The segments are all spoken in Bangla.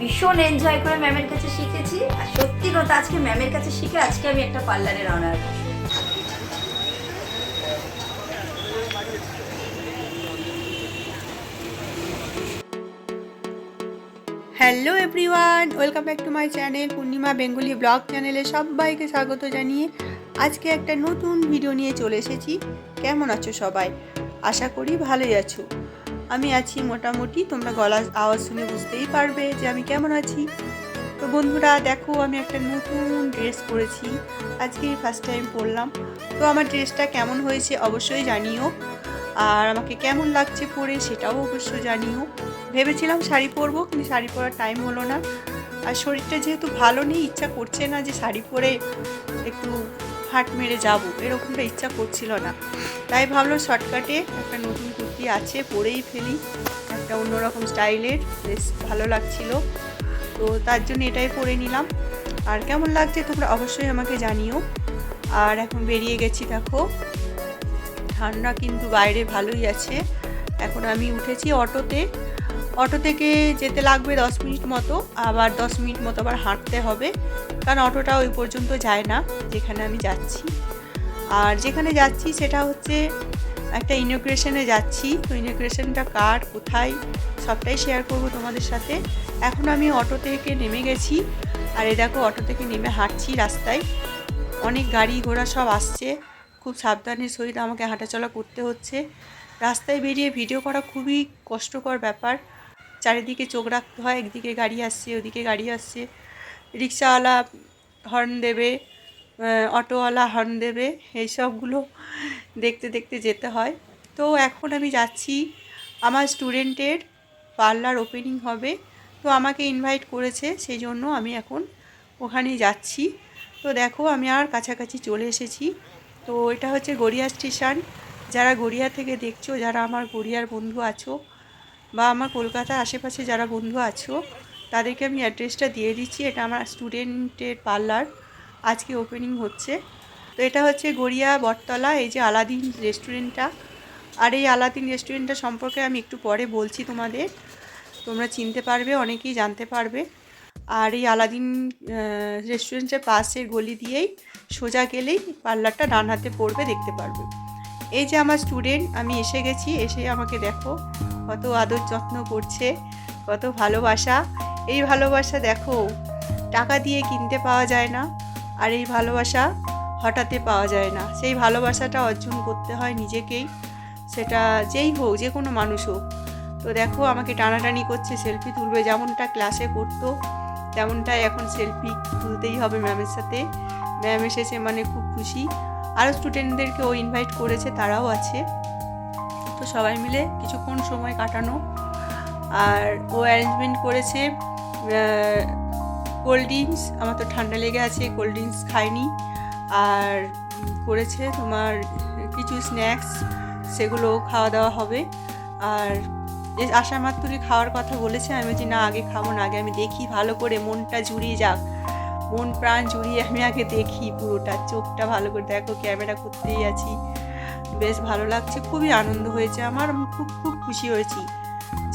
ভীষণ এনজয় করে ম্যামের কাছে শিখেছি। আর সত্যি কথা, আজকে ম্যামের কাছে শিখে আজকে আমি একটা পার্লারের owner hello everyone welcome back to my channel Purnima Bengali blog চ্যানেলে সবাইকে স্বাগত জানিয়ে আজকে একটা নতুন ভিডিও নিয়ে চলে এসেছি। কেমন আছো সবাই? আশা করি ভালোই আছো। আমি আছি মোটামুটি, তোমরা গলা, আওয়াজ শুনে বুঝতেই পারবে যে আমি কেমন আছি। তো বন্ধুরা, দেখো আমি একটা নতুন ড্রেস পরেছি, আজকেই ফার্স্ট টাইম পরলাম। তো আমার ড্রেসটা কেমন হয়েছে অবশ্যই জানিও, আর আমাকে কেমন লাগছে পরে সেটাও অবশ্যই জানিও। ভেবেছিলাম শাড়ি পরবো, কিন্তু শাড়ি পরার টাইম হলো না। আর শরীরটা যেহেতু ভালো নেই, ইচ্ছা করছে না যে শাড়ি পরে একটু হাট মেরে যাব। এরকমটা ইচ্ছা করছিল না। তাই ভাবলো শর্টকাটে একটা নতুন কুর্তি আছে, পরেই ফেলি। একটা অন্যরকম স্টাইলের, বেশ ভালো লাগছিল। তো তার জন্য এটাই পরে নিলাম। আর কেমন লাগছে তোমরা অবশ্যই আমাকে জানিও। আর এখন বেরিয়ে গেছি দেখো। ঠান্ডা কিন্তু বাইরে ভালোই আছে। এখন আমি উঠেছি অটোতে। অটো থেকে যেতে লাগবে দশ মিনিট মতো, আবার দশ মিনিট মতো আবার হাঁটতে হবে। কারণ অটোটা ওই পর্যন্ত যায় না, যেখানে আমি যাচ্ছি। আর যেখানে যাচ্ছি সেটা হচ্ছে একটা ইনোগ্রেশনে যাচ্ছি। তো ইনোগ্রেশনটা কার, কোথায়, সবটাই শেয়ার করব তোমাদের সাথে। এখন আমি অটো থেকে নেমে গেছি। আর এ দেখো, অটো থেকে নেমে হাঁটছি রাস্তায়। অনেক গাড়ি ঘোড়া সব আসছে। খুব সাবধানের সহিত আমাকে হাঁটাচলা করতে হচ্ছে। রাস্তায় বেরিয়ে ভিডিও করা খুবই কষ্টকর ব্যাপার। চারিদিকে চোখ রাখতে হয়, একদিকে গাড়ি আসছে, ওদিকে গাড়ি আসছে। রিক্সাওয়ালা হর্ন দেবে অটোওয়ালা হর্ন দেবে এই সবগুলো দেখতে দেখতে যেতে হয়। তো এখন আমি যাচ্ছি, আমার স্টুডেন্টের পার্লার ওপেনিং হবে। তো আমাকে ইনভাইট করেছে সেই জন্য আমি এখন ওখানেই যাচ্ছি। তো দেখো, আমি আর কাছাকাছি চলে এসেছি। তো এটা হচ্ছে গড়িয়া স্টেশন যারা গড়িয়া থেকে দেখছ, যারা আমার গড়িয়ার বন্ধু আছো বা আমার কলকাতার আশেপাশে যারা বন্ধু আছো, তাদেরকে আমি অ্যাড্রেসটা দিয়ে দিচ্ছি। এটা আমার স্টুডেন্টের পার্লার আজকে ওপেনিং হচ্ছে। তো এটা হচ্ছে গড়িয়া বটতলা, এই যে আলাদিন রেস্টুরেন্টটা আর এই আলাদিন রেস্টুরেন্টটা সম্পর্কে আমি একটু পরে বলছি তোমাদের। তোমরা চিনতে পারবে, অনেকেই জানতে পারবে। আর এই আলাদিন রেস্টুরেন্টের পাশের গলি দিয়েই সোজা গেলেই পার্লারটা ডান হাতে পড়বে, দেখতে পারবে। এই যে আমার স্টুডেন্ট আমি এসে গেছি, এসে আমাকে দেখো। কত আদর যত্ন করছে, কত ভালোবাসা। এই ভালোবাসা দেখো, টাকা দিয়ে কিনতে পাওয়া যায় না, আর এই ভালোবাসা হঠাতে পাওয়া যায় না। সেই ভালোবাসাটা অর্জন করতে হয় নিজেকেই, সেটা যেই হোক, যে কোনো মানুষ হোক। তো দেখো, আমাকে টানাটানি করছে সেলফি তুলবে, যেমনটা ক্লাসে করতো, তেমনটাই এখন সেলফি তুলতেই হবে ম্যামের সাথে। ম্যাম এসেছে মানে খুব খুশি। আরও স্টুডেন্টদেরকে ও ইনভাইট করেছে, তারাও আছে। তো সবাই মিলে কিছুক্ষণ সময় কাটানো। আর ও অ্যারেঞ্জমেন্ট করেছে কোল্ড ড্রিঙ্কস আমার তো ঠান্ডা লেগে আছে কোল্ড ড্রিঙ্কস খাইনি। আর করেছে তোমার কিছু স্ন্যাক্স সেগুলো খাওয়া দাওয়া হবে। আর আশা মাত্রই খাওয়ার কথা বলেছে, আমি বলছি, না, আগে খাব না, আগে আমি দেখি, ভালো করে মনটা জুড়িয়ে যাক। মন প্রাণ জুড়িয়ে আমি আগে দেখি পুরোটা, চোখটা ভালো করে দেখো, ক্যামেরা করতেই আছি। বেশ ভালো লাগছে, খুবই আনন্দ হয়েছে আমার, আমি খুব খুব খুশি হয়েছি।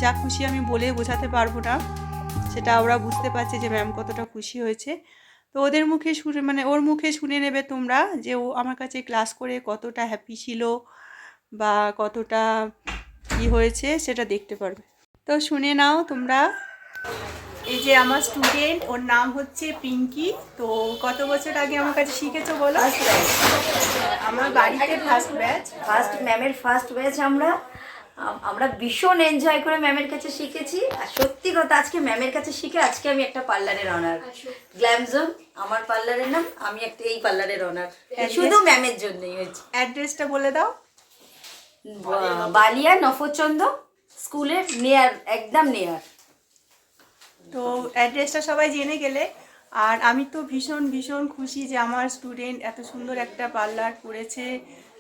যা খুশি আমি বলে বোঝাতে পারব না, সেটা ওরা বুঝতে পারছে যে ম্যাম কতটা খুশি হয়েছে। তো ওদের মুখে শুনে মানে ওর মুখে শুনে নেবে তোমরা যে ও আমার কাছে ক্লাস করে কতটা হ্যাপি ছিল বা কতটা কি হয়েছে, সেটা দেখতে পারবে। তো শুনে নাও তোমরা। এই যে আমার স্টুডেন্ট ওর নাম হচ্ছে পিঙ্কি। তো কত বছর আগে আমার কাছে শিখেছো বলো? আমার বাড়িতে ফার্স্ট ব্যাচ ফার্স্ট ম্যামের ফার্স্ট ব্যাচ আমরা আমরা ভীষণ এনজয় করে ম্যামের কাছে শিখেছি। আর সত্যি কথা আজকে ম্যামের কাছে শিখে আজকে আমি একটা পার্লারের অনার গ্ল্যামজোন আমার পার্লারের নাম আমি একটা এই পার্লারের অনার শুধু ম্যামের জন্যই হয়েছে। অ্যাড্রেসটা বলে দাও। বালিয়া নফরচন্দ স্কুলের নেয়ার একদম নেয়ার তো অ্যাড্রেসটা সবাই জেনে গেলে। আর আমি তো ভীষণ ভীষণ খুশি যে আমার স্টুডেন্ট এত সুন্দর একটা পার্লার করেছে,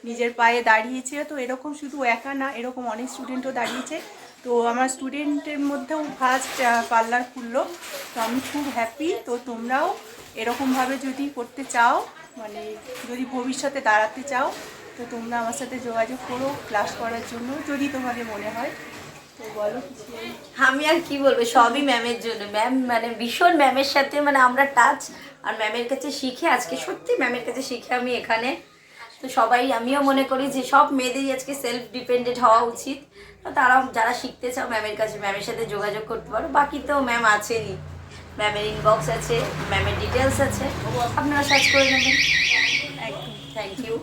নিজের পায়ে দাঁড়িয়েছে। তো এরকম শুধু একা না, এরকম অনেক স্টুডেন্টও দাঁড়িয়েছে। তো আমার স্টুডেন্টের মধ্যেও ফার্স্ট পার্লার খুললো। তো আমি খুব হ্যাপি তো তোমরাও এরকমভাবে যদি করতে চাও মানে যদি ভবিষ্যতে দাঁড়াতে চাও, তো তোমরা আমার সাথে যোগাযোগ করো ক্লাস করার জন্য, যদি তোমাদের মনে হয়। আমি আর কি বলব, সবই ম্যামের জন্য। ম্যাম মানে ভীষণ ম্যামের সাথে মানে আমরা টাচ আর ম্যামের কাছে শিখে আজকে, সত্যি ম্যামের কাছে শিখে আমি এখানে। তো সবাই, আমিও মনে করি যে সব মেয়েদেরই আজকে সেলফ ডিপেন্ডেন্ট হওয়া উচিত। তারা যারা শিখতে চাও ম্যামের কাছে ম্যামের সাথে যোগাযোগ করতে পারো। বাকি তো ম্যাম আছেনই ম্যামের ইনবক্স আছে ম্যামের ডিটেলস আছে। আপনারা সার্চ করে নেবেন। থ্যাংক ইউ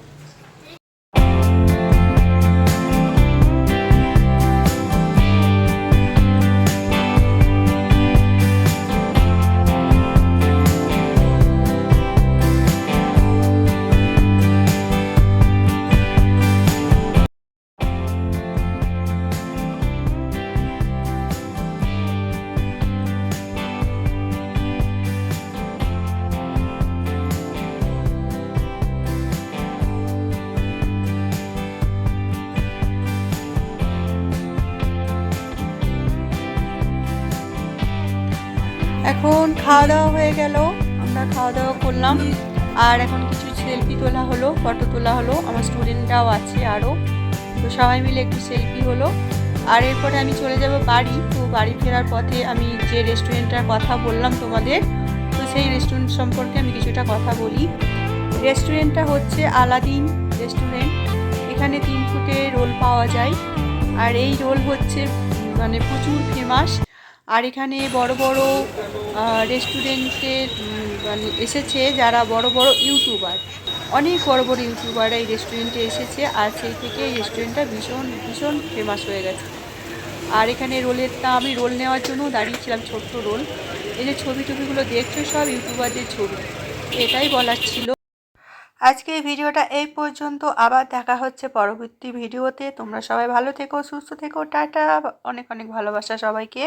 এখন খাওয়া দাওয়া হয়ে গেল, আমরা খাওয়া দাওয়া করলাম। আর এখন কিছু সেলফি তোলা হলো ফটো তোলা হলো, আমার স্টুডেন্টরাও আছে আরও তো সবাই মিলে একটু সেলফি হলো। আর এরপরে আমি চলে যাব বাড়ি। তো বাড়ি ফেরার পথে আমি যে রেস্টুরেন্টটার কথা বললাম তোমাদের, তো সেই রেস্টুরেন্ট সম্পর্কে আমি কিছুটা কথা বলি। রেস্টুরেন্টটা হচ্ছে আলাদিন রেস্টুরেন্ট এখানে তিন ফুটে রোল পাওয়া যায়। আর এই রোল হচ্ছে মানে প্রচুর ফেমাস আর এখানে বড় বড় রেস্টুরেন্টের মানে এসেছে যারা বড় বড় ইউটিউবার অনেক বড় বড় ইউটিউবাররা এই রেস্টুরেন্টে এসেছে আর সেই থেকে এই রেস্টুরেন্টটা ভীষণ ভীষণ ফেমাস হয়ে গেছে। আর এখানে রোলের তা আমি রোল নেওয়ার জন্য দাঁড়িয়েছিলাম ছোট্ট রোল। এই যে ছবি টবিগুলো দেখছ সব ইউটিউবারদের ছবি। এটাই বলার ছিল। আজকে এই ভিডিওটা এই পর্যন্ত। আবার দেখা হচ্ছে পরবর্তী ভিডিওতে। তোমরা সবাই ভালো থেকো, সুস্থ থেকো। টাটা। অনেক অনেক ভালোবাসা সবাইকে।